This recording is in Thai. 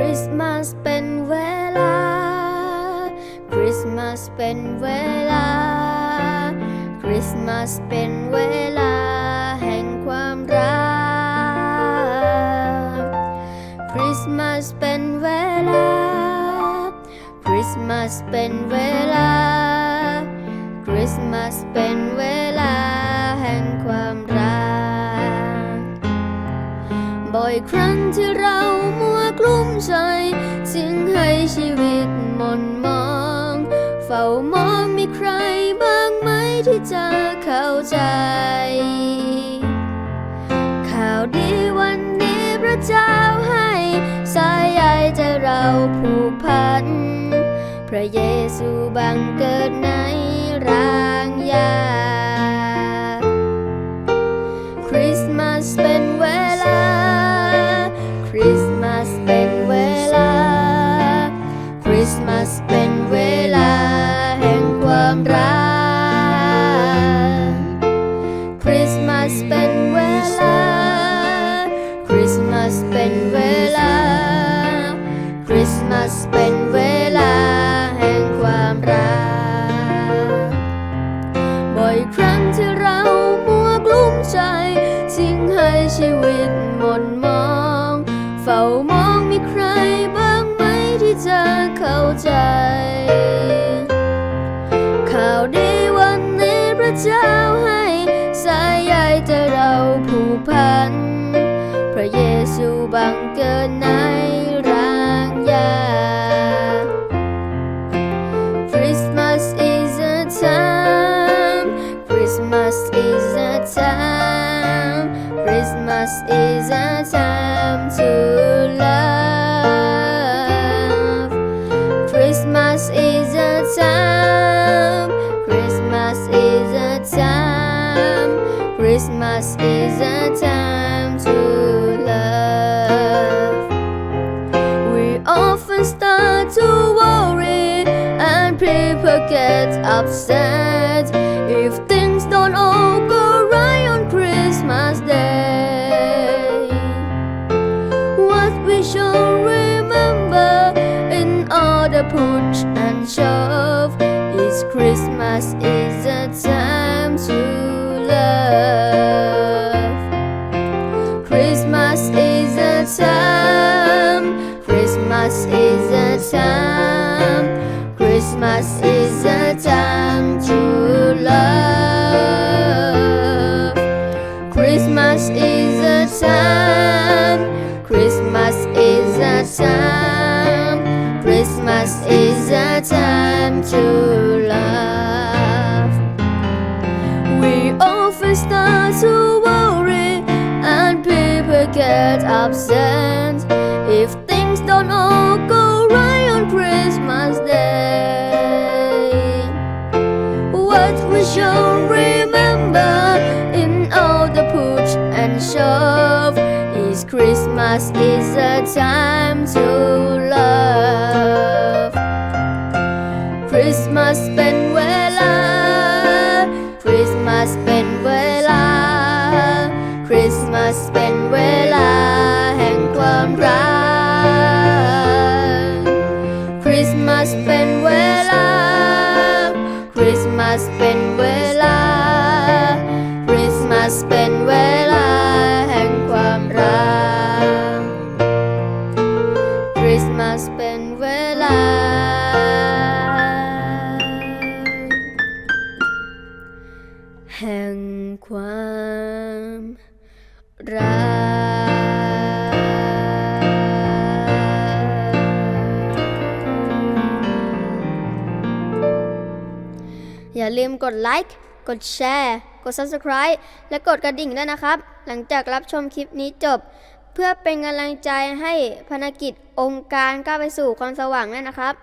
ริสต์มาสเป็นเวลา คริสต์มาสเป็นเวลา คริสต์มาสเป็นเวลา แห่งความรัก คริสต์มาสเป็นเวลา คริสต์มาสเป็นเวลา คริสต์มาสเป็นเวลา แห่งความรัก บ่อยครั้งที่เรา ใจสิ่งให้ชีวิตหม่นมอง เฝ้ามองมีใครบ้างไหมที่จะเข้าใจ ข่าวดีวันนี้พระเจ้าให้ สายใยใจเราผูกพัน พระเยซูบังเกิดในรางยาคริสต์มาสเป็นเวลาคริ ชีวิตหมนมอง เฝ้ามองมีใครบ้างไหมที่จะเข้าใจ ข่าวดีวันนี้พระเจ้าให้สายใยจะเราผูกพัน พระเยซูบังเกิดในร่างยา Christmas Christmas is a time to love. Christmas is a time. Christmas is a time. Christmas is a time to love. We often start to worry and people get upset Christmas is a time to love. Christmas is a time. Christmas is a time. Christmas is a time to love. We often start to worry and people get upset if things don't Christmas is a time to love. Christmas เป็นเวลา Christmas เป็นเวลา Christmas เป็น น ลา แห่งความรักอย่าลืมกดไลค์ กดแชร์ กด Subscribe และกดกระดิ่งด้วยนะครับ หลังจากรับชมคลิปนี้จบ พื่อเป็นกำลังใจให้ภารกิจองค์การก้าวไปสู่ความสว่างนั่นนะครับ